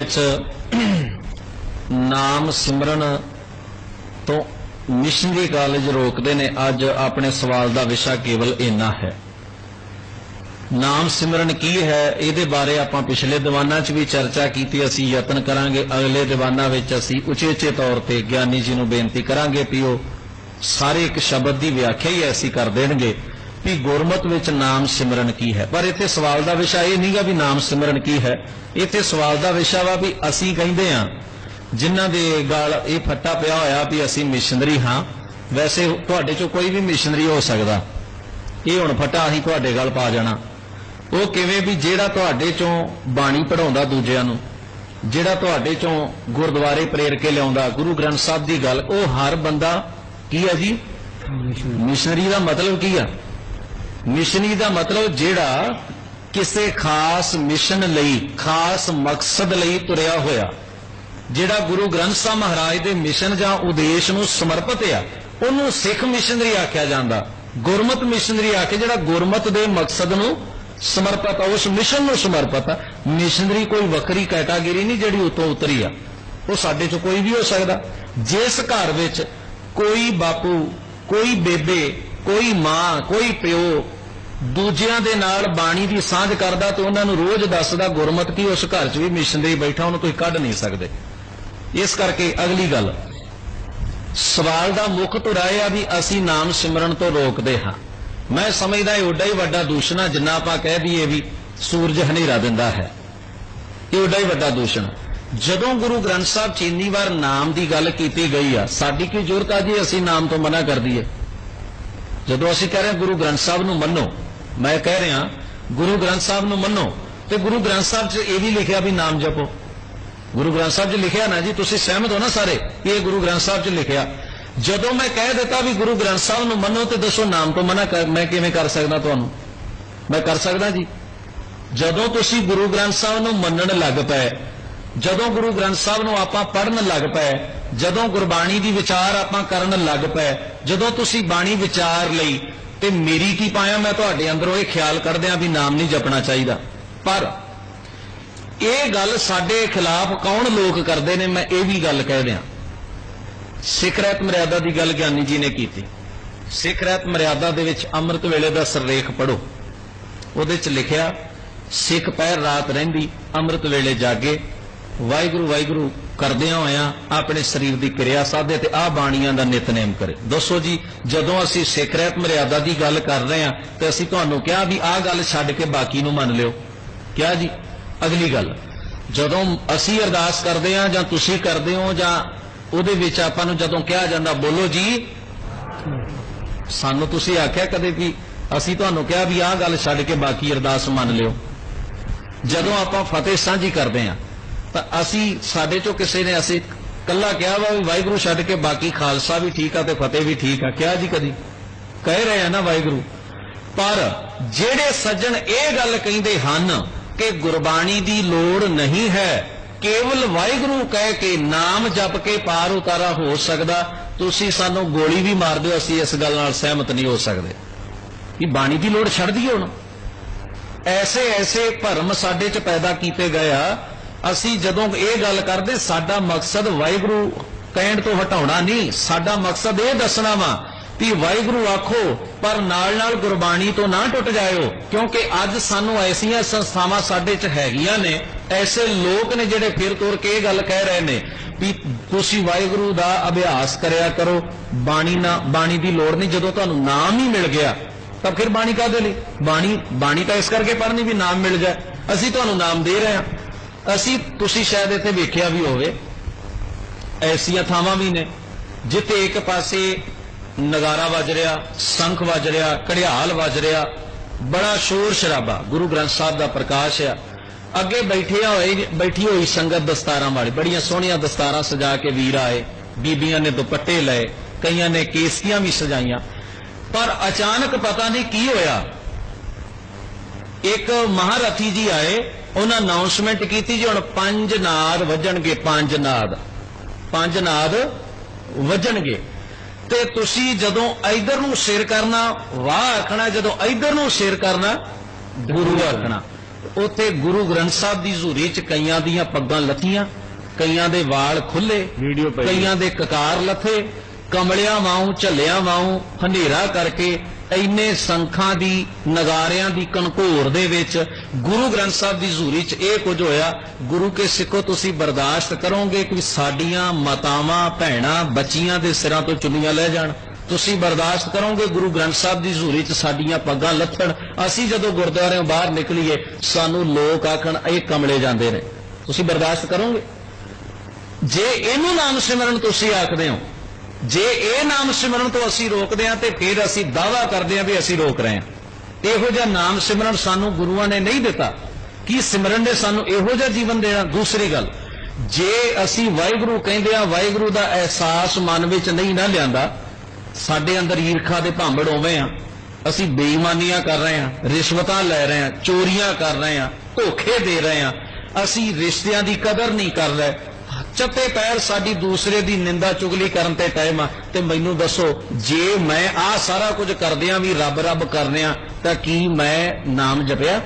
ਵਿੱਚ ਨਾਮ ਸਿਮਰਨ ਤੋਂ ਮਿਸ਼ਨਰੀ ਕਾਲਜ ਰੋਕਦੇ ਨੇ, ਅੱਜ ਆਪਣੇ ਸਵਾਲ ਦਾ ਵਿਸ਼ਾ ਕੇਵਲ ਇੰਨਾ ਹੈ। ਨਾਮ ਸਿਮਰਨ ਕੀ ਹੈ? ਇਹਦੇ ਬਾਰੇ ਆਪਾਂ ਪਿਛਲੇ ਦੀਵਾਨਾਂ 'ਚ ਵੀ ਚਰਚਾ ਕੀਤੀ, ਅਸੀਂ ਯਤਨ ਕਰਾਂਗੇ। ਅਗਲੇ ਦੀਵਾਨਾਂ ਵਿੱਚ ਅਸੀਂ ਉਚੇਚੇ ਤੌਰ ਤੇ ਗਿਆਨੀ ਜੀ ਨੂੰ ਬੇਨਤੀ ਕਰਾਂਗੇ ਵੀ ਉਹ ਸਾਰੇ ਇੱਕ ਸ਼ਬਦ ਦੀ ਵਿਆਖਿਆ ਹੀ ਐਸੀ ਕਰ ਦੇਣਗੇ। ਵੀ ਗੁਰਮਤ ਵਿੱਚ ਨਾਮ ਸਿਮਰਨ ਕੀ ਹੈ? ਪਰ ਇੱਥੇ ਸਵਾਲ ਦਾ ਵਿਸ਼ਾ ਇਹ ਨਹੀਂਗਾ ਵੀ ਨਾਮ ਸਿਮਰਨ ਕੀ ਹੈ। ਇੱਥੇ ਸਵਾਲ ਦਾ ਵਿਸ਼ਾ ਵਾ ਵੀ ਅਸੀਂ ਕਹਿੰਦੇ ਆ ਜਿਨ੍ਹਾਂ ਦੇ ਗਲ ਇਹ ਫੱਟਾ ਪਿਆ ਹੋਇਆ ਵੀ ਅਸੀਂ ਮਿਸ਼ਨਰੀ ਹਾਂ ਵੈਸੇ ਤੁਹਾਡੇ ਚੋਂ ਕੋਈ ਵੀ ਮਿਸ਼ਨਰੀ ਹੋ ਸਕਦਾ। ਇਹ ਹੁਣ ਫੱਟਾ ਅਸੀਂ ਤੁਹਾਡੇ ਗਲ ਪਾ ਜਾਣਾ। ਉਹ ਕਿਵੇਂ ਵੀ ਜਿਹੜਾ ਤੁਹਾਡੇ ਚੋਂ ਬਾਣੀ ਪੜਾਉਂਦਾ ਦੂਜਿਆਂ ਨੂੰ ਜਿਹੜਾ ਤੁਹਾਡੇ ਚੋਂ ਗੁਰਦੁਆਰੇ ਪ੍ਰੇਰ ਕੇ ਲਿਆਉਂਦਾ ਗੁਰੂ ਗ੍ਰੰਥ ਸਾਹਿਬ ਦੀ ਗੱਲ ਉਹ ਹਰ ਬੰਦਾ ਕੀ ਹੈ ਜੀ? ਮਿਸ਼ਨਰੀ ਦਾ ਮਤਲਬ ਕੀ ਆ? ਮਿਸ਼ਨਰੀ ਦਾ ਮਤਲਬ ਜਿਹੜਾ ਕਿਸੇ ਖਾਸ ਮਿਸ਼ਨ ਲਈ, ਖਾਸ ਮਕਸਦ ਲਈ ਤੁਰਿਆ ਹੋਇਆ। ਜਿਹੜਾ ਗੁਰੂ ਗ੍ਰੰਥ ਸਾਹਿਬ ਮਹਾਰਾਜ ਦੇ ਮਿਸ਼ਨ ਜਾਂ ਉਦੇਸ਼ ਨੂੰ ਸਮਰਪਿਤ ਆ, ਉਹਨੂੰ ਸਿੱਖ ਮਿਸ਼ਨਰੀ ਆਖਿਆ ਜਾਂਦਾ। ਗੁਰਮਤ ਮਿਸ਼ਨਰੀ ਆਖੇ ਜਿਹੜਾ ਗੁਰਮਤ ਦੇ ਮਕਸਦ ਨੂੰ ਸਮਰਪਿਤ ਆ, ਉਸ ਮਿਸ਼ਨ ਨੂੰ ਸਮਰਪਿਤ ਆ। ਮਿਸ਼ਨਰੀ ਕੋਈ ਵੱਖਰੀ ਕੈਟਾਗਰੀ ਨਹੀਂ ਜਿਹੜੀ ਉਤੋਂ ਉਤਰੀ ਆ। ਉਹ ਸਾਡੇ ਚ ਕੋਈ ਵੀ ਹੋ ਸਕਦਾ। ਜਿਸ ਘਰ ਵਿੱਚ ਕੋਈ ਬਾਪੂ, ਕੋਈ ਬੇਬੇ, ਕੋਈ ਮਾਂ, ਕੋਈ ਪਿਓ ਦੂਜਿਆਂ ਦੇ ਨਾਲ ਬਾਣੀ ਦੀ ਸਾਂਝ ਕਰਦਾ ਤੇ ਉਹਨਾਂ ਨੂੰ ਰੋਜ਼ ਦੱਸਦਾ ਗੁਰਮਤ ਕੀ ਉਸ ਘਰ 'ਚ ਵੀ ਮਿਸ਼ਨਰੀ ਬੈਠਾ, ਉਹਨੂੰ ਕੋਈ ਕੱਢ ਨਹੀਂ ਸਕਦੇ। ਇਸ ਕਰਕੇ ਅਗਲੀ ਗੱਲ, ਸਵਾਲ ਦਾ ਮੁੱਖ ਧੁਰਾ ਇਹ ਆ ਵੀ ਅਸੀਂ ਨਾਮ ਸਿਮਰਨ ਤੋਂ ਰੋਕਦੇ ਹਾਂ। ਮੈਂ ਸਮਝਦਾ ਇਹ ਓਡਾ ਹੀ ਵੱਡਾ ਦੂਸ਼ਣ ਆ, ਜਿੰਨਾ ਆਪਾਂ ਕਹਿ ਦਈਏ ਵੀ ਸੂਰਜ ਹਨੇਰਾ ਦਿੰਦਾ ਹੈ। ਇਹ ਓਡਾ ਹੀ ਵੱਡਾ ਦੂਸ਼ਣ। ਜਦੋਂ ਗੁਰੂ ਗ੍ਰੰਥ ਸਾਹਿਬ ਚੀਨੀ ਵਾਰ ਨਾਮ ਦੀ ਗੱਲ ਕੀਤੀ ਗਈ ਆ, ਸਾਡੀ ਕੀ ਜ਼ਰੂਰਤ ਆ ਜੀ ਅਸੀਂ ਨਾਮ ਤੋਂ ਮਨਾ ਕਰ ਦਈਏ? ਜਦੋਂ ਅਸੀਂ ਕਹਿ ਰਹੇ ਗੁਰੂ ਗ੍ਰੰਥ ਸਾਹਿਬ ਨੂੰ ਮੰਨੋ ਮੈਂ ਕਹਿ ਰਿਹਾ, ਗੁਰੂ ਗ੍ਰੰਥ ਸਾਹਿਬ ਨੂੰ ਮੰਨੋ ਤੇ ਗੁਰੂ ਗ੍ਰੰਥ ਸਾਹਿਬ 'ਚ ਇਹ ਵੀ ਲਿਖਿਆ ਵੀ ਨਾਮ ਜਪੋ। ਗੁਰੂ ਗ੍ਰੰਥ ਸਾਹਿਬ 'ਚ ਲਿਖਿਆ ਨਾ ਜੀ, ਤੁਸੀਂ ਸਹਿਮਤ ਹੋ ਨਾ ਸਾਰੇ, ਇਹ ਗੁਰੂ ਗ੍ਰੰਥ ਸਾਹਿਬ 'ਚ ਲਿਖਿਆ। ਜਦੋਂ ਮੈਂ ਕਹਿ ਦਿੱਤਾ ਵੀ ਗੁਰੂ ਗ੍ਰੰਥ ਸਾਹਿਬ ਨੂੰ ਮੰਨੋ ਤੇ ਦੱਸੋ ਨਾਮ ਤੋਂ ਮਨਾ ਮੈਂ ਕਿਵੇਂ ਕਰ ਸਕਦਾ ਤੁਹਾਨੂੰ? ਮੈਂ ਕਰ ਸਕਦਾ ਜੀ। ਜਦੋਂ ਤੁਸੀਂ ਗੁਰੂ ਗ੍ਰੰਥ ਸਾਹਿਬ ਨੂੰ ਮੰਨਣ ਲੱਗ ਪਏ, ਜਦੋਂ ਗੁਰੂ ਗ੍ਰੰਥ ਸਾਹਿਬ ਨੂੰ ਆਪਾਂ ਪੜਨ ਲੱਗ ਪਏ, ਜਦੋਂ ਗੁਰਬਾਣੀ ਦੀ ਵਿਚਾਰ ਆਪਾਂ ਕਰਨ ਲੱਗ ਪਏ, ਜਦੋਂ ਤੁਸੀਂ ਬਾਣੀ ਵਿਚਾਰ ਲਈ ਤੇ ਮੇਰੀ ਕੀ ਪਾਇਆ? ਮੈਂ ਤੁਹਾਡੇ ਅੰਦਰੋਂ ਇਹ ਖਿਆਲ ਕਰਦਿਆਂ ਵੀ ਨਾਮ ਨਹੀਂ ਜਪਣਾ ਚਾਹੀਦਾ। ਪਰ ਇਹ ਗੱਲ ਸਾਡੇ ਖਿਲਾਫ ਕੌਣ ਲੋਕ ਕਰਦੇ ਨੇ, ਮੈਂ ਇਹ ਵੀ ਗੱਲ ਕਹਿ ਦਿਆਂ। ਸਿੱਖ ਰਹਿਤ ਮਰਿਆਦਾ ਦੀ ਗੱਲ ਗਿਆਨੀ ਜੀ ਨੇ ਕੀਤੀ। ਸਿੱਖ ਰਹਿਤ ਮਰਿਆਦਾ ਦੇ ਵਿੱਚ ਅੰਮ੍ਰਿਤ ਵੇਲੇ ਦਾ ਸਰਲੇਖ ਪੜੋ ਉਹਦੇ ਚ ਲਿਖਿਆ, ਸਿੱਖ ਪਹਿਰ ਰਾਤ ਰਹਿੰਦੀ, ਅੰਮ੍ਰਿਤ ਵੇਲੇ ਜਾਗੇ। ਵਾਹਿਗੁਰੂ ਵਾਹਿਗੁਰੂ ਕਰਦਿਆਂ ਹੋਇਆਂ ਆਪਣੇ ਸਰੀਰ ਦੀ ਕਿਰਿਆ ਸਾਧੇ ਤੇ ਆ ਬਾਣੀਆਂ ਦਾ ਨਿਤਨੇਮ ਕਰੇ। ਦੱਸੋ ਜੀ, ਜਦੋਂ ਅਸੀਂ ਸਿੱਖ ਰਹਿਤ ਮਰਿਆਦਾ ਦੀ ਗੱਲ ਕਰ ਰਹੇ ਹਾਂ, ਤੇ ਅਸੀਂ ਤੁਹਾਨੂੰ ਕਿਹਾ ਵੀ ਆਹ ਗੱਲ ਛੱਡ ਕੇ ਬਾਕੀ ਨੂੰ ਮੰਨ ਲਿਓ। ਕਿਹਾ ਜੀ? ਅਗਲੀ ਗੱਲ, ਜਦੋਂ ਅਸੀਂ ਅਰਦਾਸ ਕਰਦੇ ਹਾਂ ਜਾਂ ਤੁਸੀਂ ਕਰਦੇ ਹੋ ਜਾਂ ਉਹਦੇ ਵਿੱਚ ਆਪਾਂ ਨੂੰ ਜਦੋਂ ਕਿਹਾ ਜਾਂਦਾ, ਬੋਲੋ ਜੀ। ਸਾਨੂੰ ਤੁਸੀਂ ਆਖਿਆ ਕਦੇ ਵੀ ਅਸੀਂ ਤੁਹਾਨੂੰ ਕਿਹਾ ਵੀ ਆਹ ਗੱਲ ਛੱਡ ਕੇ ਬਾਕੀ ਅਰਦਾਸ ਮੰਨ ਲਿਓ। ਜਦੋਂ ਆਪਾਂ ਫਤਿਹ ਸਾਂਝੀ ਕਰਦੇ ਹਾਂ ਤਾਂ ਅਸੀਂ, ਸਾਡੇ ਚੋਂ ਕਿਸੇ ਨੇ ਅਸੀਂ ਕੱਲਾ ਕਿਹਾ ਵਾ ਵੀ ਵਾਹਿਗੁਰੂ ਛੱਡ ਕੇ ਬਾਕੀ ਖਾਲਸਾ ਵੀ ਠੀਕ ਆ ਤੇ ਫਤਿਹ ਵੀ ਠੀਕ ਆ। ਕਿਹਾ ਜੀ ਕਦੀ? ਕਹਿ ਰਹੇ ਆ ਨਾ ਵਾਹਿਗੁਰੂ। ਪਰ ਜਿਹੜੇ ਸੱਜਣ ਇਹ ਗੱਲ ਕਹਿੰਦੇ ਹਨ ਕਿ ਗੁਰਬਾਣੀ ਦੀ ਲੋੜ ਨਹੀਂ ਹੈ, ਕੇਵਲ ਵਾਹਿਗੁਰੂ ਕਹਿ ਕੇ ਨਾਮ ਜਪ ਕੇ ਪਾਰ ਉਤਾਰਾ ਹੋ ਸਕਦਾ, ਤੁਸੀਂ ਸਾਨੂੰ ਗੋਲੀ ਵੀ ਮਾਰ ਦਿਓ, ਅਸੀਂ ਇਸ ਗੱਲ ਨਾਲ ਸਹਿਮਤ ਨਹੀਂ ਹੋ ਸਕਦੇ। ਕਿ ਬਾਣੀ ਦੀ ਲੋੜ ਛੱਡ ਦਈਏ ਹੁਣ। ਐਸੇ ਐਸੇ ਭਰਮ ਸਾਡੇ 'ਚ ਪੈਦਾ ਕੀਤੇ ਗਏ ਆ ਅਸੀਂ ਜਦੋਂ ਇਹ ਗੱਲ ਕਰਦੇ, ਸਾਡਾ ਮਕਸਦ ਵਾਹਿਗੁਰੂ ਕਹਿਣ ਤੋਂ ਹਟਾਉਣਾ ਨਹੀਂ, ਸਾਡਾ ਮਕਸਦ ਇਹ ਦੱਸਣਾ ਵਾ ਵੀ ਵਾਹਿਗੁਰੂ ਆਖੋ, ਪਰ ਨਾਲ ਨਾਲ ਗੁਰਬਾਣੀ ਤੋਂ ਨਾ ਟੁੱਟ ਜਾਇਓ, ਕਿਉਂਕਿ ਅੱਜ ਸਾਨੂੰ ਐਸੀਆਂ ਸੰਸਥਾਵਾਂ ਸਾਡੇ 'ਚ ਹੈਗੀਆਂ ਨੇ, ਐਸੇ ਲੋਕ ਨੇ ਜਿਹੜੇ ਫਿਰ ਤੁਰ ਕੇ ਇਹ ਗੱਲ ਕਹਿ ਰਹੇ ਨੇ ਵੀ ਤੁਸੀਂ ਵਾਹਿਗੁਰੂ ਦਾ ਅਭਿਆਸ ਕਰਿਆ ਕਰੋ, ਬਾਣੀ ਨਾ, ਬਾਣੀ ਦੀ ਲੋੜ ਨਹੀਂ, ਜਦੋਂ ਤੁਹਾਨੂੰ ਨਾਮ ਹੀ ਮਿਲ ਗਿਆ, ਤਾਂ ਫਿਰ ਬਾਣੀ ਕਾਹਦੇ ਲਈ? ਬਾਣੀ ਬਾਣੀ ਤਾਂ ਇਸ ਕਰਕੇ ਪੜ੍ਹਨੀ ਵੀ ਨਾਮ ਮਿਲ ਜਾਏ, ਅਸੀਂ ਤੁਹਾਨੂੰ ਨਾਮ ਦੇ ਰਹੇ ਹਾਂ। ਅਸੀਂ ਤੁਸੀਂ ਸ਼ਾਇਦ ਇੱਥੇ ਵੇਖਿਆ ਵੀ ਹੋਵੇ, ਐਸੀਆਂ ਥਾਵਾਂ ਵੀ ਨੇ, ਜਿੱਥੇ ਇੱਕ ਪਾਸੇ ਨਗਾਰਾ ਵੱਜ ਰਿਹਾ, ਸੰਖ ਵੱਜ ਰਿਹਾ, ਘੜਿਆਲ ਵੱਜ ਰਿਹਾ, ਬੜਾ ਸ਼ੋਰ ਸ਼ਰਾਬਾ, ਗੁਰੂ ਗ੍ਰੰਥ ਸਾਹਿਬ ਦਾ ਪ੍ਰਕਾਸ਼ ਆ। ਅੱਗੇ ਬੈਠਿਆ ਹੋਏ, ਬੈਠੀ ਹੋਈ ਸੰਗਤ ਦਸਤਾਰਾਂ ਵਾਲੀ, ਬੜੀਆਂ ਸੋਹਣੀਆਂ ਦਸਤਾਰਾਂ ਸਜਾ ਕੇ ਵੀਰ ਆਏ, ਬੀਬੀਆਂ ਨੇ ਦੁਪੱਟੇ ਲਏ, ਕਈਆਂ ਨੇ ਕੇਸੀਆਂ ਵੀ ਸਜਾਈਆਂ। ਪਰ ਅਚਾਨਕ ਪਤਾ ਨਹੀਂ ਕੀ ਹੋਇਆ। ਇੱਕ ਮਹਾਰਥੀ ਜੀ ਆਏ ਉਹਨਾਂ ਅਨਾਉਂਸਮੈਂਟ ਕੀਤੀ ਜੀ ਹੁਣ ਪੰਜ ਨਾਦ ਵੱਜਣਗੇ ਪੰਜ ਨਾਦ। ਪੰਜ ਨਾਦ ਵੱਜਣਗੇ। ਤੇ ਤੁਸੀਂ ਜਦੋਂ ਇਧਰ ਨੂੰ ਸਿਰ ਕਰਨਾ ਵਾਹ ਆਖਣਾ ਜਦੋਂ ਇਧਰ ਨੂੰ ਸਿਰ ਕਰਨਾ ਗੁਰੂ ਆਖਣਾ। ਉੱਥੇ ਗੁਰੂ ਗ੍ਰੰਥ ਸਾਹਿਬ ਦੀ ਹਜ਼ੂਰੀ 'ਚ ਕਈਆਂ ਦੀਆਂ ਪੱਗਾਂ ਲੱਥੀਆਂ ਕਈਆਂ ਦੇ ਵਾਲ ਖੁੱਲੇ ਕਈਆਂ ਦੇ ਕਕਾਰ ਲੱਥੇ ਕਮਲਿਆਂ ਵਾਂਗ ਝੱਲਿਆਂ ਵਾਂਗ ਹਨੇਰਾ ਕਰਕੇ ਇੰਨੇ ਸੰਖਾਂ ਦੀ, ਨਗਾਰਿਆਂ ਦੀ ਕਣਕੋਰ ਦੇ ਵਿੱਚ ਗੁਰੂ ਗ੍ਰੰਥ ਸਾਹਿਬ ਦੀ ਜ਼ੂਰੀ 'ਚ ਇਹ ਕੁਝ ਹੋਇਆ, ਗੁਰੂ ਕੇ ਸਿੱਖੋ ਤੁਸੀਂ ਬਰਦਾਸ਼ਤ ਕਰੋਗੇ ਕਿ ਸਾਡੀਆਂ ਮਾਤਾਵਾਂ, ਭੈਣਾਂ, ਬੱਚੀਆਂ ਦੇ ਸਿਰਾਂ ਤੋਂ ਚੁੰਨੀਆਂ ਲੈ ਜਾਣ। ਤੁਸੀਂ ਬਰਦਾਸ਼ਤ ਕਰੋਗੇ ਗੁਰੂ ਗ੍ਰੰਥ ਸਾਹਿਬ ਦੀ ਹਜ਼ੂਰੀ 'ਚ ਸਾਡੀਆਂ ਪੱਗਾਂ ਲੱਥਣ। ਅਸੀਂ ਜਦੋਂ ਗੁਰਦੁਆਰਿਆਂ ਬਾਹਰ ਨਿਕਲੀਏ, ਸਾਨੂੰ ਲੋਕ ਆਖਣ, ਇਹ ਕਮਲੇ ਜਾਂਦੇ ਨੇ। ਤੁਸੀਂ ਬਰਦਾਸ਼ਤ ਕਰੋਗੇ? ਜੇ ਇਹਨੂੰ ਨਾਮ ਸਿਮਰਨ ਤੁਸੀਂ ਆਖਦੇ ਹੋ ਜੇ ਇਹ ਨਾਮ ਸਿਮਰਨ ਤੋਂ ਅਸੀਂ ਰੋਕਦੇ ਹਾਂ ਤੇ ਫਿਰ ਅਸੀਂ ਦਾਵਾ ਕਰਦੇ ਹਾਂ ਵੀ ਅਸੀਂ ਰੋਕ ਰਹੇ ਹਾਂ। ਇਹੋ ਜਿਹਾ ਨਾਮ ਸਿਮਰਨ ਸਾਨੂੰ ਗੁਰੂਆਂ ਨੇ ਨਹੀਂ ਦਿੱਤਾ। ਕੀ ਸਿਮਰਨ ਨੇ ਸਾਨੂੰ ਇਹੋ ਜਿਹਾ ਜੀਵਨ ਦੇਣਾ? ਦੂਸਰੀ ਗੱਲ, ਜੇ ਅਸੀਂ ਵਾਹਿਗੁਰੂ ਕਹਿੰਦੇ ਆ ਵਾਹਿਗੁਰੂ ਦਾ ਅਹਿਸਾਸ ਮਨ ਵਿੱਚ ਨਹੀਂ ਨਾ ਲਿਆਂਦਾ, ਸਾਡੇ ਅੰਦਰ ਈਰਖਾ ਦੇ ਭਾਂਬੜ ਹੋਵੇ ਆ। ਅਸੀਂ ਬੇਈਮਾਨੀਆਂ ਕਰ ਰਹੇ ਹਾਂ, ਰਿਸ਼ਵਤਾਂ ਲੈ ਰਹੇ ਹਾਂ, ਚੋਰੀਆਂ ਕਰ ਰਹੇ ਹਾਂ, ਧੋਖੇ ਦੇ ਰਹੇ ਹਾਂ। ਅਸੀਂ ਰਿਸ਼ਤਿਆਂ ਦੀ ਕਦਰ ਨਹੀਂ ਕਰ ਰਹੇ। ਚੱਤੇ ਪੈਰ ਸਾਡੀ ਦੂਸਰੇ ਦੀ ਨਿੰਦਾ ਚੁਗਲੀ ਕਰਨ ਤੇ ਟਾਈਮ ਆ, ਤੇ ਮੈਨੂੰ ਦੱਸੋ, ਜੇ ਮੈਂ ਆਹ ਸਾਰਾ ਕੁਝ ਕਰਦਿਆਂ ਵੀ ਰੱਬ ਰੱਬ ਕਰਨਿਆ, ਤਾਂ ਕੀ ਮੈਂ ਨਾਮ ਜਪਿਆ?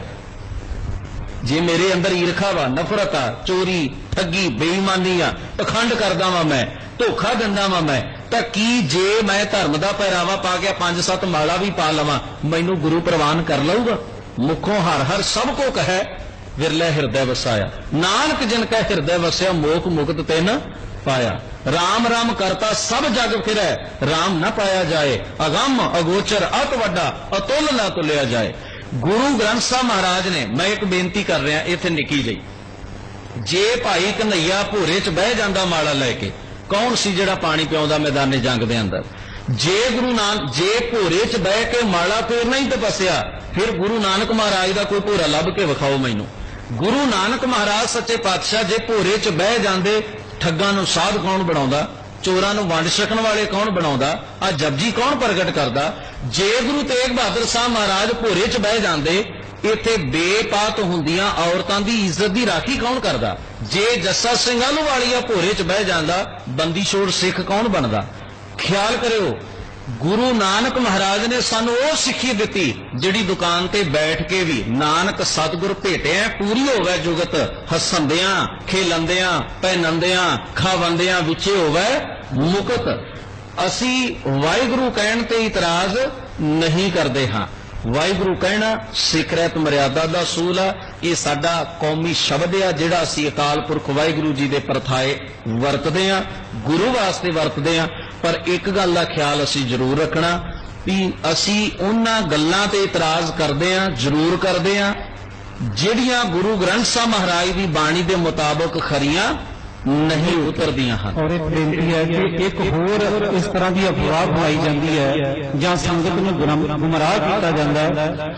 ਜੇ ਮੇਰੇ ਅੰਦਰ ਈਰਖਾ ਵਾ, ਨਫ਼ਰਤ ਆ, ਚੋਰੀ, ਠੱਗੀ, ਬੇਈਮਾਨੀ ਆ, ਪਖੰਡ ਕਰਦਾ ਵਾਂ ਮੈਂ, ਧੋਖਾ ਦਿੰਦਾ ਵਾਂ ਮੈਂ, ਤਾਂ ਕੀ ਜੇ ਮੈਂ ਧਰਮ ਦਾ ਪਹਿਰਾਵਾ ਪਾ ਕੇ ਪੰਜ ਸੱਤ ਮਾਲਾ ਵੀ ਪਾ ਲਵਾਂ, ਮੈਨੂੰ ਗੁਰੂ ਪ੍ਰਵਾਨ ਕਰ ਲਊਗਾ? ਮੁਖੋਂ ਹਰ ਹਰ ਸਭ ਕੋ ਕਹੈ ਵਿਰਲੇ ਹਿਰਦੈ ਵਸਾਇਆ। ਨਾਨਕ ਜਿਨ ਕੈ ਹਿਰਦੈ ਵਸਿਆ, ਮੋਖ ਮੁਕਤ ਤਿਨ ਪਾਇਆ। RAM RAM ਕਰਤਾ ਸਭ ਜਗ ਫਿਰੈ RAM ਨਾ ਪਾਇਆ ਜਾਏ। ਅਗੰਮ, ਅਗੋਚਰ, ਅਤ ਵੱਡਾ, ਅਤੁੱਲ ਨਾ ਤੁਲਿਆ ਜਾਏ। ਗੁਰੂ ਗ੍ਰੰਥ ਸਾਹਿਬ ਮਹਾਰਾਜ ਨੇ, ਮੈਂ ਇੱਕ ਬੇਨਤੀ ਕਰ ਰਿਹਾ ਇੱਥੇ ਨਿੱਕੀ ਜਿਹੀ। ਜੇ ਭਾਈ ਕਨਈਆ ਭੋਰੇ 'ਚ ਬਹਿ ਜਾਂਦਾ ਮਾਲਾ ਲੈ ਕੇ, ਕੌਣ ਸੀ ਜਿਹੜਾ ਪਾਣੀ ਪਿਆਉਂਦਾ ਮੈਦਾਨੇ ਜੰਗ ਦੇ ਅੰਦਰ? ਜੇ ਗੁਰੂ ਨਾਨਕ, ਜੇ ਭੋਰੇ 'ਚ ਬਹਿ ਕੇ ਮਾਲਾ ਫੇਰਨਾ ਹੀ ਤਪੱਸਿਆ ਫਿਰ ਗੁਰੂ ਨਾਨਕ ਮਹਾਰਾਜ ਦਾ ਕੋਈ ਭੋਰਾ ਲੱਭ ਕੇ ਵਿਖਾਓ ਮੈਨੂੰ। ਗੁਰੂ ਨਾਨਕ ਮਹਾਰਾਜ ਸੱਚੇ ਪਾਤਸ਼ਾਹ ਜੇ ਭੋਰੇ 'ਚ ਬਹਿ ਜਾਂਦੇ, ਠੱਗਾਂ ਨੂੰ ਸਾਧ ਕੌਣ ਬਣਾਉਂਦਾ? ਚੋਰਾਂ ਨੂੰ ਵੰਡ ਛਕਣ ਵਾਲੇ ਕੌਣ ਬਣਾਉਂਦਾ? ਆ ਜਪਜੀ ਕੌਣ ਪ੍ਰਗਟ ਕਰਦਾ? ਜੇ ਗੁਰੂ ਤੇਗ ਬਹਾਦਰ ਸਾਹਿਬ ਮਹਾਰਾਜ ਭੋਰੇ 'ਚ ਬਹਿ ਜਾਂਦੇ, ਇੱਥੇ ਬੇਪਾਤ ਹੁੰਦੀਆਂ ਔਰਤਾਂ ਦੀ ਇੱਜ਼ਤ ਦੀ ਰਾਖੀ ਕੌਣ ਕਰਦਾ? ਜੇ ਜੱਸਾ ਸਿੰਘ ਵਾਲੀਆ ਭੋਰੇ 'ਚ ਬਹਿ ਜਾਂਦਾ, ਬੰਦੀ ਛੋੜ ਸਿੱਖ ਕੌਣ ਬਣਦਾ? ਖਿਆਲ ਕਰਿਓ ਗੁਰੂ ਨਾਨਕ ਮਹਾਰਾਜ ਨੇ ਸਾਨੂੰ ਉਹ ਸਿੱਖੀ ਦਿੱਤੀ, ਜਿਹੜੀ ਦੁਕਾਨ ਤੇ ਬੈਠ ਕੇ ਵੀ ਨਾਨਕ ਸਤਿਗੁਰ ਭੇਟਿਆ, ਪੂਰੀ ਹੋਵੇ ਜੁਗਤ ਹੱਸੰਦਿਆਂ ਖੇਲੰਦਿਆਂ ਪਹਿਨੰਦਿਆਂ ਖਾਵੰਦਿਆਂ ਵਿੱਚੇ ਹੋਵੇ ਮੁਕਤ। ਅਸੀਂ ਵਾਹਿਗੁਰੂ ਕਹਿਣ ਤੇ ਇਤਰਾਜ਼ ਨਹੀਂ ਕਰਦੇ ਹਾਂ। ਵਾਹਿਗੁਰੂ ਕਹਿਣਾ, ਸਿੱਖ ਰਹਿਤ ਮਰਿਆਦਾ ਦਾ ਸੂਲ ਆ, ਇਹ ਸਾਡਾ ਕੌਮੀ ਸ਼ਬਦ ਆ, ਜਿਹੜਾ ਅਸੀਂ ਅਕਾਲ ਪੁਰਖ ਵਾਹਿਗੁਰੂ ਜੀ ਦੇ ਪਰਥਾਏ ਵਰਤਦੇ ਆ ਗੁਰੂ ਵਾਸਤੇ ਵਰਤਦੇ ਆ ਪਰ ਇੱਕ ਗੱਲ ਦਾ ਖਿਆਲ ਅਸੀਂ ਜ਼ਰੂਰ ਰੱਖਣਾ ਵੀ ਅਸੀਂ ਉਹਨਾਂ ਗੱਲਾਂ ਤੇ ਇਤਰਾਜ਼ ਕਰਦੇ ਆ ਜ਼ਰੂਰ ਕਰਦੇ ਆ ਜਿਹੜੀਆਂ ਗੁਰੂ ਗ੍ਰੰਥ ਸਾਹਿਬ ਮਹਾਰਾਜ ਦੀ ਬਾਣੀ ਦੇ ਮੁਤਾਬਕ ਖਰੀਆਂ ਨਹੀਂ ਉਤਰਦੀਆਂ ਹਨ। ਔਰ ਇੱਕ ਬੇਨਤੀ ਹੈ ਕਿ ਇੱਕ ਹੋਰ ਇਸ ਤਰ੍ਹਾਂ ਦੀ ਅਫਵਾਹ ਫੈਲਾਈ ਜਾਂਦੀ ਹੈ, ਜਾਂ ਸੰਗਤ ਨੂੰ ਗੁੰਮਰਾਹ ਕੀਤਾ ਜਾਂਦਾ ਹੈ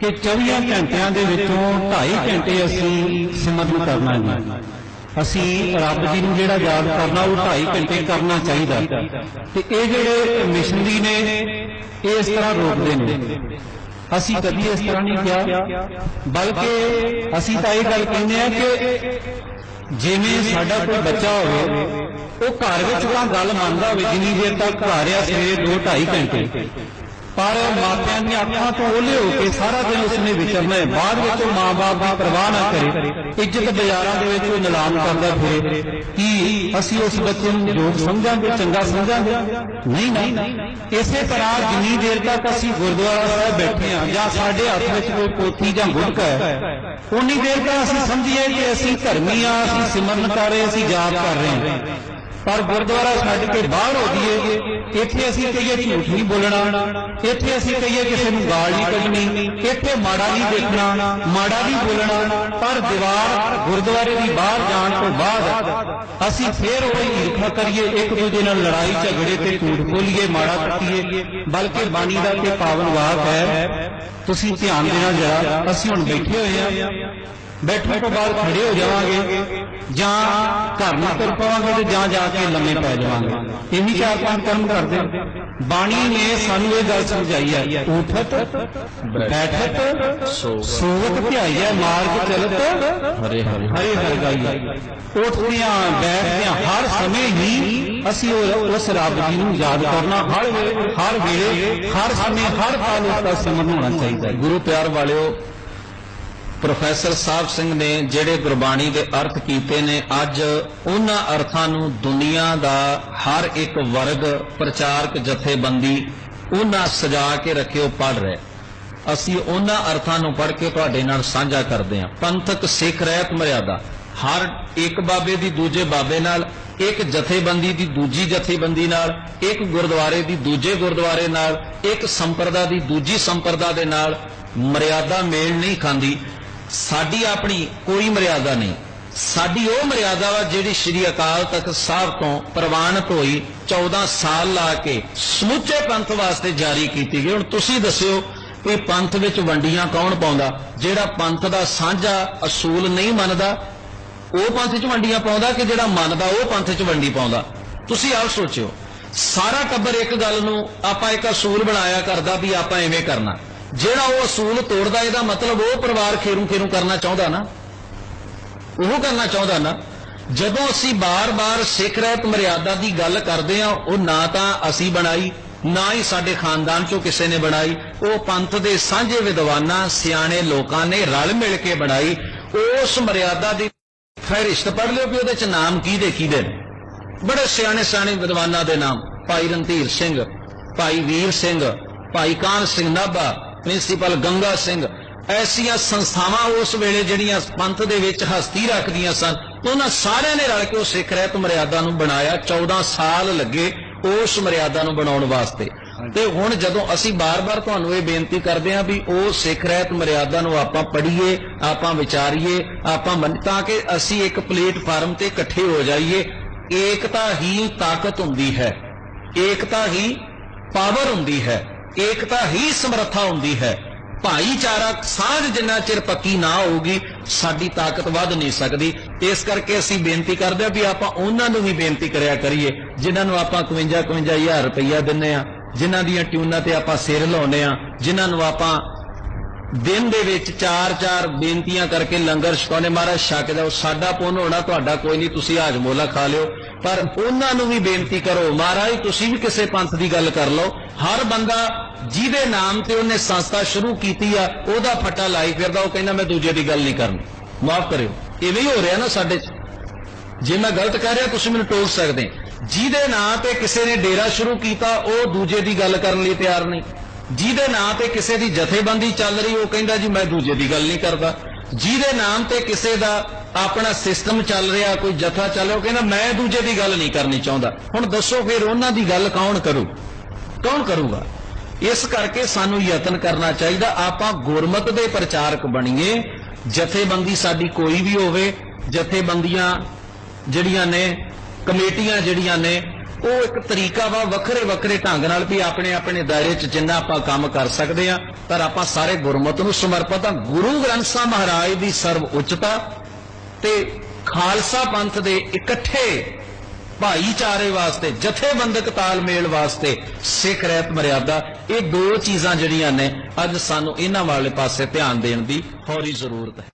ਕਿ 24 ਘੰਟਿਆਂ ਦੇ ਵਿੱਚੋਂ 2.5 ਘੰਟੇ ਅਸੀਂ ਸਿਮਰਨ ਕਰਨਾ ਹੈ। ਅਸੀਂ ਰੱਬ ਜੀ ਨੂੰ ਜਿਹੜਾ ਯਾਦ ਕਰਨਾ ਉਹ 2.5 ਘੰਟੇ ਕਰਨਾ ਚਾਹੀਦਾ। ਤੇ ਇਹ ਜਿਹੜੇ ਮਿਸ਼ਨਰੀ ਨੇ ਇਹ ਇਸ ਤਰ੍ਹਾਂ ਰੋਕਦੇ ਨੇ। ਅਸੀਂ ਕਦੀ ਇਸ ਤਰ੍ਹਾਂ ਨਹੀਂ ਕਿਹਾ। ਬਲਕਿ ਅਸੀਂ ਤਾਂ ਇਹ ਗੱਲ ਕਹਿੰਦੇ ਆ ਕਿ ਜਿਵੇਂ ਸਾਡਾ ਕੋਈ ਬੱਚਾ ਹੋਵੇ ਉਹ ਘਰ ਵਿੱਚ ਤਾਂ ਗੱਲ ਮੰਨਦਾ ਹੋਵੇ ਜਿੰਨੀ ਦੇਰ ਤੱਕ ਘਰ ਆ ਸਵੇਰੇ 2 2.5 ਘੰਟੇ। ਪਰ ਮਾਪਿਆਂ ਦੀਆਂ ਅੱਖਾਂ ਤੋਂ ਓਲੇ ਹੋ ਕੇ ਸਾਰਾ ਦਿਨ ਉਸਨੇ ਵਿਚਰਨਾ ਹੈ। ਬਾਅਦ ਵਿੱਚ ਉਹ ਮਾਂ-ਬਾਪ ਦੀ ਪਰਵਾਹ ਨਾ ਕਰੇ। ਇੱਜ਼ਤ ਬਾਜ਼ਾਰਾਂ ਦੇ ਵਿੱਚ ਉਹ ਨਿਲਾਮ ਕਰਦਾ ਫਿਰੇ। ਕੀ ਅਸੀਂ ਉਸ ਬੱਚੇ ਨੂੰ ਯੋਗ ਸਮਝਾਂਗੇ, ਚੰਗਾ ਸਮਝਾਂਗੇ? ਨਹੀਂ ਨਹੀਂ ਇਸੇ ਤਰ੍ਹਾਂ ਜਿੰਨੀ ਦੇਰ ਤੱਕ ਅਸੀਂ ਗੁਰਦੁਆਰਾ ਸਾਹਿਬ ਬੈਠੇ ਹਾਂ ਜਾਂ ਸਾਡੇ ਹੱਥ ਵਿੱਚ ਕੋਈ ਪੋਥੀ ਜਾਂ ਗੁਟਕਾ ਹੈ, ਉਨੀ ਦੇਰ ਤੱਕ ਅਸੀਂ ਸਮਝੀਏ ਕਿ ਅਸੀਂ ਧਰਮੀ ਆ ਅਸੀਂ ਸਿਮਰਨ ਕਰ ਰਹੇ ਅਸੀਂ ਜਾਪ ਕਰ ਰਹੇ ਹਾਂ। ਪਰ ਗੁਰਦੁਆਰਾ ਛੱਡ ਕੇ ਬਾਹਰ ਹੋ ਜਾਈਏ। ਇੱਥੇ ਅਸੀਂ ਕਹੀਏ ਝੂਠ ਨਹੀਂ ਬੋਲਣਾ। ਇੱਥੇ ਅਸੀਂ ਕਹੀਏ ਕਿਸੇ ਨੂੰ ਗਾਲ ਨਹੀਂ ਕੱਢਣੀ। ਇੱਥੇ ਮਾੜਾ ਨਹੀਂ ਦੇਖਣਾ, ਮਾੜਾ ਨਹੀਂ ਬੋਲਣਾ। ਪਰ ਦੀਵਾਰ ਗੁਰਦੁਆਰੇ ਦੀ ਬਾਹਰ ਜਾਣ ਤੋਂ ਬਾਅਦ ਅਸੀਂ ਫੇਰ ਉਹੀ ਈਰਖਾ ਕਰੀਏ, ਇੱਕ ਦੂਜੇ ਨਾਲ ਲੜਾਈ, ਝਗੜੇ ਤੇ ਝੂਠ ਬੋਲੀਏ, ਮਾੜਾ ਕੱਟੀਏ। ਬਲਕਿ ਬਾਣੀ ਦਾ ਤੇ ਪਾਵਨ ਵਾਕ ਹੈ, ਤੁਸੀਂ ਧਿਆਨ ਦੇਣਾ ਜਰਾ, ਅਸੀਂ ਹੁਣ ਬੈਠੇ ਹੋਏ ਆ ਬੈਠਣ ਤੋਂ ਬਾਅਦ ਖੜੇ ਹੋ ਜਾਵਾਂਗੇ ਜਾਂ ਘਰ ਨੂੰ ਤੁਰ ਪਵਾਂਗੇ ਤੇ ਜਾਂ ਜਾ ਕੇ ਲੰਮੇ ਪੈ ਜਾਵਾਂਗੇ। ਇਹੀ ਚਾਰ ਪੰਜ ਕਰਮ ਕਰਦੇ ਬਾਣੀ ਨੇ ਸਾਨੂੰ ਇਹ ਗੱਲ ਸਮਝਾਈ ਹੈ, ਉਠਤ, ਬੈਠਤ, ਸੋਵਤ ਧਿਆਈਐ ਮਾਰਗ ਚਲਤ ਹਰੇ ਹਰੇ ਹਰੇ ਹਰ ਗਾਈ ਉੱਠਦਿਆਂ, ਬੈਠਦਿਆਂ ਹਰ ਸਮੇਂ ਹੀ ਅਸੀਂ ਉਸ ਰੱਬ ਜੀ ਨੂੰ ਯਾਦ ਕਰਨਾ, ਹਰ ਵੇਲੇ ਹਰ ਵੇਲੇ, ਹਰ ਸਮੇਂ, ਹਰ ਪਲ ਉਸ ਦਾ ਸਿਮਰਨ ਹੋਣਾ ਚਾਹੀਦਾ ਗੁਰੂ ਪਿਆਰ ਵਾਲਿਓ ਪ੍ਰੋਫੈਸਰ ਸਾਹਿਬ ਸਿੰਘ ਨੇ ਜਿਹੜੇ ਗੁਰਬਾਣੀ ਦੇ ਅਰਥ ਕੀਤੇ ਨੇ, ਅੱਜ ਉਹਨਾਂ ਅਰਥਾਂ ਨੂੰ ਦੁਨੀਆ ਦਾ ਹਰ ਇੱਕ ਵਰਗ, ਪ੍ਰਚਾਰਕ, ਜਥੇਬੰਦੀ ਉਹਨਾਂ ਸਜਾ ਕੇ ਰੱਖਿਓ ਪੜ ਰਿਹਾ ਅਸੀਂ ਉਹਨਾਂ ਅਰਥਾਂ ਨੂੰ ਪੜ ਕੇ ਤੁਹਾਡੇ ਨਾਲ ਸਾਂਝਾ ਕਰਦੇ ਹਾਂ। ਪੰਥਕ ਸਿੱਖ ਰਹਿਤ ਮਰਿਆਦਾ। ਹਰ ਇੱਕ ਬਾਬੇ ਦੀ ਦੂਜੇ ਬਾਬੇ ਨਾਲ, ਇੱਕ ਜਥੇਬੰਦੀ ਦੀ ਦੂਜੀ ਜਥੇਬੰਦੀ ਨਾਲ, ਇੱਕ ਗੁਰਦੁਆਰੇ ਦੀ ਦੂਜੇ ਗੁਰਦੁਆਰੇ ਨਾਲ, ਇੱਕ ਸੰਪਰਦਾ ਦੀ ਦੂਜੀ ਸੰਪਰਦਾ ਦੇ ਨਾਲ ਮਰਿਆਦਾ ਮੇਲ ਨਹੀਂ ਖਾਂਦੀ। ਸਾਡੀ ਆਪਣੀ ਕੋਈ ਮਰਿਆਦਾ ਨਹੀਂ। ਸਾਡੀ ਉਹ ਮਰਿਆਦਾ ਵਾ ਜਿਹੜੀ ਸ੍ਰੀ ਅਕਾਲ ਤਖਤ ਸਾਹਿਬ ਤੋਂ ਪ੍ਰਵਾਨਿਤ ਹੋਈ 14 ਸਾਲ ਲਾ ਕੇ ਸਮੁੱਚੇ ਪੰਥ ਵਾਸਤੇ ਜਾਰੀ ਕੀਤੀ ਗਈ। ਹੁਣ ਤੁਸੀਂ ਦੱਸਿਓ ਕਿ ਪੰਥ ਵਿੱਚ ਵੰਡੀਆਂ ਕੌਣ ਪਾਉਂਦਾ? ਜਿਹੜਾ ਪੰਥ ਦਾ ਸਾਂਝਾ ਅਸੂਲ ਨਹੀਂ ਮੰਨਦਾ, ਉਹ ਪੰਥ 'ਚ ਵੰਡੀਆਂ ਪਾਉਂਦਾ ਕਿ ਜਿਹੜਾ ਮੰਨਦਾ, ਉਹ ਪੰਥ 'ਚ ਵੰਡੀ ਪਾਉਂਦਾ? ਤੁਸੀਂ ਆਪ ਸੋਚਿਓ। ਸਾਰਾ ਟੱਬਰ ਇੱਕ ਗੱਲ ਨੂੰ ਆਪਾਂ ਇੱਕ ਅਸੂਲ ਬਣਾਇਆ ਕਰਦਾ ਵੀ ਆਪਾਂ ਐਵੇਂ ਕਰਨਾ। ਜਿਹੜਾ ਉਹ ਅਸੂਲ ਤੋੜਦਾ, ਇਹਦਾ ਮਤਲਬ ਉਹ ਪਰਿਵਾਰ ਖੇਰੂ ਖੇਰੂ ਕਰਨਾ ਚਾਹੁੰਦਾ ਨਾ, ਉਹ ਕਰਨਾ ਚਾਹੁੰਦਾ ਨਾ, ਜਦੋਂ ਅਸੀਂ ਬਾਰ-ਬਾਰ ਸਿੱਖ ਰਹਿਤ ਮਰਿਆਦਾ ਦੀ ਗੱਲ ਕਰਦੇ ਆ ਉਹ ਨਾ ਤਾਂ ਅਸੀਂ ਬਣਾਈ, ਨਾ ਹੀ ਸਾਡੇ ਖਾਨਦਾਨ ਚੋਂ ਕਿਸੇ ਨੇ ਬਣਾਈ, ਉਹ ਪੰਥ ਦੇ ਸਾਂਝੇ ਵਿਦਵਾਨਾਂ, ਸਿਆਣੇ ਲੋਕਾਂ ਨੇ ਰਲ ਮਿਲ ਕੇ ਬਣਾਈ, ਉਸ ਮਰਿਆਦਾ ਦੀ ਫਹਿਰਿਸਤ ਪੜ੍ਹ ਲਿਓ ਵੀ ਉਹਦੇ ਚ ਨਾਮ ਕਿਹਦੇ ਕਿਹਦੇ ਨੇ। ਬੜੇ ਸਿਆਣੇ ਸਿਆਣੇ ਵਿਦਵਾਨਾਂ ਦੇ ਨਾਮ, ਭਾਈ ਰਣਧੀਰ ਸਿੰਘ, ਭਾਈ ਵੀਰ ਸਿੰਘ, ਭਾਈ ਕਾਨ ਸਿੰਘ ਨਾਭਾ ਪ੍ਰਿੰਸੀਪਲ ਗੰਗਾ ਸਿੰਘ, ਐਸੀਆਂ ਸੰਸਥਾਵਾਂ ਉਸ ਵੇਲੇ ਜਿਹੜੀਆਂ ਪੰਥ ਦੇ ਵਿੱਚ ਹਸਤੀ ਰੱਖਦੀਆਂ ਸਨ, ਉਹਨਾਂ ਸਾਰਿਆਂ ਨੇ ਰਲ ਕੇ ਉਹ ਸਿੱਖ ਰਹਿਤ ਮਰਿਆਦਾ ਨੂੰ ਬਣਾਇਆ 14 ਸਾਲ ਲੱਗੇ ਉਸ ਮਰਿਆਦਾ ਨੂੰ ਬਣਾਉਣ ਵਾਸਤੇ। ਤੇ ਹੁਣ ਜਦੋਂ ਅਸੀਂ ਬਾਰ-ਬਾਰ ਤੁਹਾਨੂੰ ਇਹ ਬੇਨਤੀ ਕਰਦੇ ਹਾਂ ਵੀ ਉਹ ਸਿੱਖ ਰਹਿਤ ਮਰਿਆਦਾ ਨੂੰ ਆਪਾਂ ਪੜ੍ਹੀਏ, ਆਪਾਂ ਵਿਚਾਰੀਏ, ਆਪਾਂ ਮੰਨ- ਤਾਂ ਕਿ ਅਸੀਂ ਇੱਕ ਪਲੇਟਫਾਰਮ ਤੇ ਇਕੱਠੇ ਹੋ ਜਾਈਏ, ਏਕਤਾ ਹੀ ਤਾਕਤ ਹੁੰਦੀ ਹੈ। ਏਕਤਾ ਹੀ ਪਾਵਰ ਹੁੰਦੀ ਹੈ। ਏਕਤਾ ਹੀ ਸਮਰੱਥਾ ਹੁੰਦੀ ਹੈ। ਭਾਈਚਾਰਾ ਸਾਂਝ ਜਿੰਨਾ ਚਿਰ ਪੱਕੀ ਨਾ ਹੋਊਗੀ, ਸਾਡੀ ਤਾਕਤ ਵੱਧ ਨਹੀਂ ਸਕਦੀ। ਇਸ ਕਰਕੇ ਅਸੀਂ ਬੇਨਤੀ ਕਰਦੇ ਹਾਂ ਵੀ ਆਪਾਂ ਉਹਨਾਂ ਨੂੰ ਵੀ ਬੇਨਤੀ ਕਰਿਆ ਕਰੀਏ, ਜਿਨ੍ਹਾਂ ਨੂੰ ਆਪਾਂ 51 51000 ਰੁਪਈਆ ਦਿੰਨੇ ਆ ਜਿਨ੍ਹਾਂ ਦੀਆਂ ਟਿਊਨਾਂ ਤੇ ਆਪਾਂ ਸਿਰ ਲਾਉਨੇ ਆ ਜਿਨ੍ਹਾਂ ਨੂੰ ਆਪਾਂ ਦਿਨ ਦੇ ਵਿੱਚ ਚਾਰ ਚਾਰ ਬੇਨਤੀਆਂ ਕਰਕੇ ਲੰਗਰ ਛਕਾਉਣੇ ਮਹਾਰਾਜ, ਛਕ ਜਾਓ, ਸਾਡਾ ਪੁੰਨ ਹੋਣਾ, ਤੁਹਾਡਾ ਕੋਈ ਨਹੀਂ, ਤੁਸੀਂ ਹਾਜਮੋਲਾ ਖਾ ਲਿਓ। ਪਰ ਉਹਨਾਂ ਨੂੰ ਵੀ ਬੇਨਤੀ ਕਰੋ, ਮਹਾਰਾਜ, ਤੁਸੀਂ ਵੀ ਕਿਸੇ ਪੰਥ ਦੀ ਗੱਲ ਕਰ ਲਓ। ਹਰ ਬੰਦਾ ਜਿਹਦੇ ਨਾਮ ਤੇ ਉਹਨੇ ਸੰਸਥਾ ਸ਼ੁਰੂ ਕੀਤੀ ਆ, ਉਹਦਾ ਫੱਟਾ ਲਾਈ ਫਿਰਦਾ, ਉਹ ਕਹਿੰਦਾ, ਮੈਂ ਦੂਜੇ ਦੀ ਗੱਲ ਨਹੀਂ ਕਰਨੀ। ਮਾਫ ਕਰਿਓ। ਇਵੇਂ ਹੀ ਹੋ ਰਿਹਾ ਨਾ ਸਾਡੇ 'ਚ। ਜੇ ਮੈਂ ਗਲਤ ਕਹਿ ਰਿਹਾ, ਤੁਸੀਂ ਮੈਨੂੰ ਟੋਕ ਸਕਦੇ ਜਿਹਦੇ ਨਾਂ ਤੇ ਕਿਸੇ ਨੇ ਡੇਰਾ ਸ਼ੁਰੂ ਕੀਤਾ, ਉਹ ਦੂਜੇ ਦੀ ਗੱਲ ਕਰਨ ਲਈ ਤਿਆਰ ਨਹੀਂ। ਜਿਹਦੇ ਨਾਂ ਤੇ ਕਿਸੇ ਦੀ ਜਥੇਬੰਦੀ ਚੱਲ ਰਹੀ, ਉਹ ਕਹਿੰਦਾ, ਜੀ, ਮੈਂ ਦੂਜੇ ਦੀ ਗੱਲ ਨਹੀਂ ਕਰਦਾ। ਜਿਹਦੇ ਨਾਮ ਤੇ ਕਿਸੇ ਦਾ ਆਪਣਾ ਸਿਸਟਮ ਚੱਲ ਰਿਹਾ, ਕੋਈ ਜਥਾ ਚੱਲ ਰਿਹਾ ਕਹਿੰਦਾ ਮੈਂ ਦੂਜੇ ਦੀ ਗੱਲ ਨਹੀਂ ਕਰਨੀ ਚਾਹੁੰਦਾ। ਹੁਣ ਦੱਸੋ ਫਿਰ ਉਹਨਾਂ ਦੀ ਗੱਲ ਕੌਣ ਕਰੂ? ਕੌਣ ਕਰੂਗਾ? ਇਸ ਕਰਕੇ ਸਾਨੂੰ ਯਤਨ ਕਰਨਾ ਚਾਹੀਦਾ, ਆਪਾਂ ਗੁਰਮਤ ਦੇ ਪ੍ਰਚਾਰਕ ਬਣੀਏ, ਜਥੇਬੰਦੀ ਸਾਡੀ ਕੋਈ ਵੀ ਹੋਵੇ, ਜਥੇਬੰਦੀਆਂ ਜਿਹੜੀਆਂ ਨੇ, ਕਮੇਟੀਆਂ ਜਿਹੜੀਆਂ ਨੇ, ਉਹ ਇੱਕ ਤਰੀਕਾ ਵਾ ਵੱਖਰੇ ਵੱਖਰੇ ਢੰਗ ਨਾਲ ਵੀ ਆਪਣੇ ਆਪਣੇ ਦਾਇਰੇ 'ਚ ਜਿੰਨਾ ਆਪਾਂ ਕੰਮ ਕਰ ਸਕਦੇ ਆ, ਪਰ ਆਪਾਂ ਸਾਰੇ ਗੁਰਮਤ ਨੂੰ ਸਮਰਪਿਤ ਆ। ਗੁਰੂ ਗ੍ਰੰਥ ਸਾਹਿਬ ਮਹਾਰਾਜ ਦੀ ਸਰਵ ਉੱਚਤਾ ਤੇ ਖਾਲਸਾ ਪੰਥ ਦੇ ਇਕੱਠੇ ਭਾਈਚਾਰੇ ਵਾਸਤੇ, ਜਥੇਬੰਦਕ ਤਾਲਮੇਲ ਵਾਸਤੇ ਸਿੱਖ ਰਹਿਤ ਮਰਿਆਦਾ, ਇਹ ਦੋ ਚੀਜ਼ਾਂ ਜਿਹੜੀਆਂ ਨੇ, ਅੱਜ ਸਾਨੂੰ ਇਹਨਾਂ ਵਾਲੇ ਪਾਸੇ ਧਿਆਨ ਦੇਣ ਦੀ ਫੌਰੀ ਜ਼ਰੂਰਤ ਹੈ।